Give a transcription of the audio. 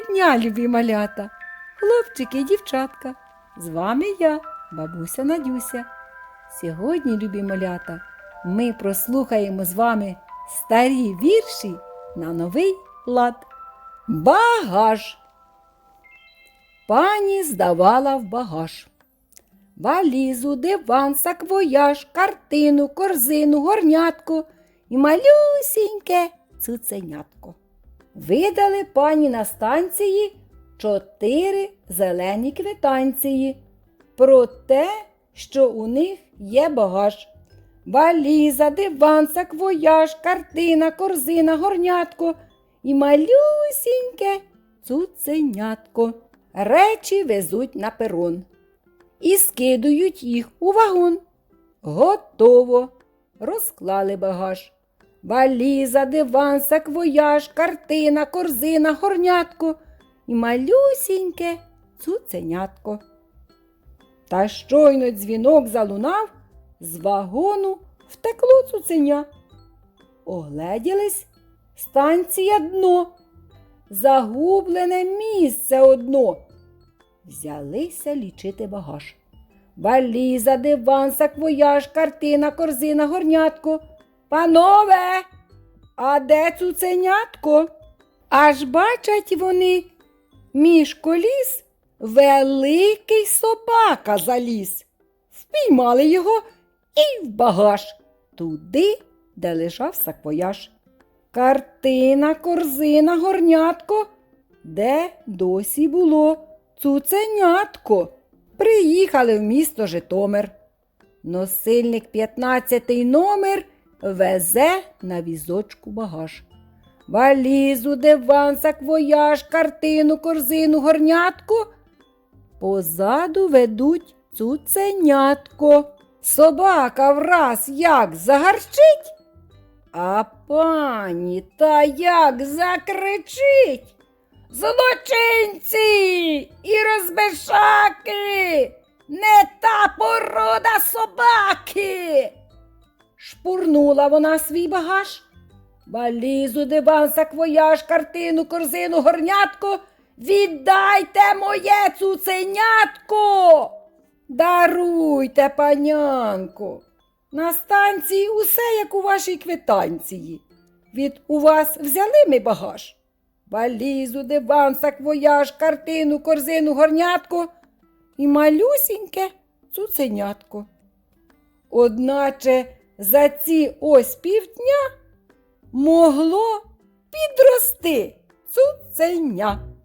дня, любі малята, хлопчики і дівчатка. З вами я, бабуся Надюся. Сьогодні, любі малята, ми прослухаємо з вами старі вірші на новий лад. Багаж. Пані здавала в багаж. Валізу, диван, саквояж, картину, корзину, горнятку і малюсіньке цуценятко. Видали пані на станції чотири зелені квитанції про те, що у них є багаж. Валіза, диван, саквояж, картина, корзина, горнятко і малюсіньке цуценятко. Речі везуть на перон і скидують їх у вагон. Готово. Розклали багаж. Валіза, диван, саквояж, картина, корзина, горнятко і малюсіньке цуценятко. Та щойно дзвінок залунав, з вагону втекло цуценя. Огледілись станція дно, загублене місце одно. Взялися лічити багаж. Валіза, диван, саквояж, картина, корзина, горнятко. Панове, а де цуценятко? Аж бачать вони між коліс великий собака заліз. Впіймали його і в багаж, туди, де лежав саквояж. Картина, корзина, горнятко, де досі було цуценятко. Приїхали в місто Житомир. Носильник 15 номер везе на візочку багаж. Валізу, диван, саквояж, картину, корзину, горнятку. Позаду ведуть цуценятко. Собака враз як загарчить, а пані та як закричить. Злочинці і розбишаки, не та порода собаки. Шпурнула вона свій багаж. Валізу, диван, саквояж, картину, корзину, горнятко. Віддайте моє цуценятко. Даруйте, панянко. На станції усе як у вашій квитанції. Від у вас взяли ми багаж. Валізу, диван, саквояж, картину, корзину, горнятко і малюсіньке цуценятко. Одначе за ці ось півдня могло підрости цуценя.